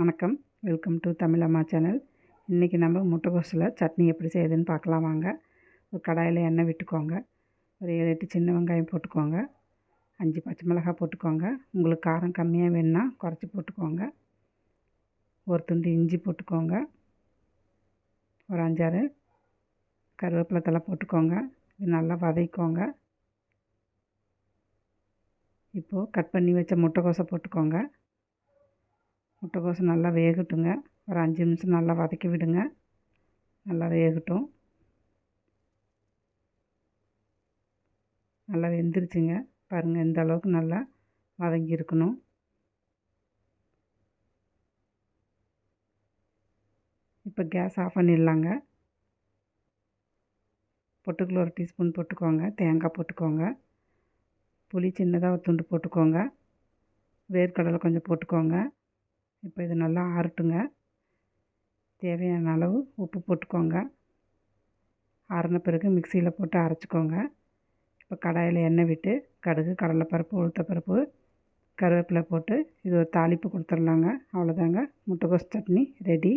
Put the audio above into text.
வணக்கம். Welcome to Tamil அம்மா channel இன்றைக்கி நம்ம முட்டைகோசில் சட்னி எப்படி செய்யுதுன்னு பார்க்கலாம் வாங்க. ஒரு கடாயில் எண்ணெய் விட்டுக்கோங்க. ஒரு ஏழு எட்டு சின்ன வெங்காயம் போட்டுக்கோங்க. அஞ்சு பச்சை மிளகாய் போட்டுக்கோங்க. உங்களுக்கு காரம் கம்மியாக வேணுன்னா குறைச்சி போட்டுக்கோங்க. ஒரு துண்டு இஞ்சி போட்டுக்கோங்க. ஒரு அஞ்சாறு கருவேப்பிலை தலை போட்டுக்கோங்க. இது நல்லா வதக்கிக்கோங்க. இப்போது கட் பண்ணி வச்ச முட்டைக்கோசை போட்டுக்கோங்க. முட்டைக்கோஸ் நல்லா வேகட்டுங்க. ஒரு அஞ்சு நிமிஷம் நல்லா வதக்கி விடுங்க. நல்லா வேகட்டும். நல்லா வெந்துருச்சுங்க. பாருங்கள் இந்த அளவுக்கு நல்லா வதங்கி இருக்கணும். இப்போ கேஸ் ஆஃப் பண்ணிடலாங்க. பொட்டுக்குள்ள ஒரு டீஸ்பூன் போட்டுக்கோங்க. தேங்காய் போட்டுக்கோங்க. புளி சின்னதாக ஒரு துண்டு போட்டுக்கோங்க. வேர்க்கடலை கொஞ்சம் போட்டுக்கோங்க. இப்போ இது நல்லா ஆறட்டுங்க. தேவையான அளவு உப்பு போட்டுக்கோங்க. ஆறின பிறகு மிக்சியில் போட்டு அரைச்சிக்கோங்க. இப்போ கடாயில் எண்ணெய் விட்டு கடுகு கடலைப்பருப்பு உளுத்தப்பருப்பு கருவேப்பிலை போட்டு இது ஒரு தாளிப்பு கொடுத்துர்லாங்க அவ்வளோதாங்க. முட்டைகோஸ் சட்னி ரெடி.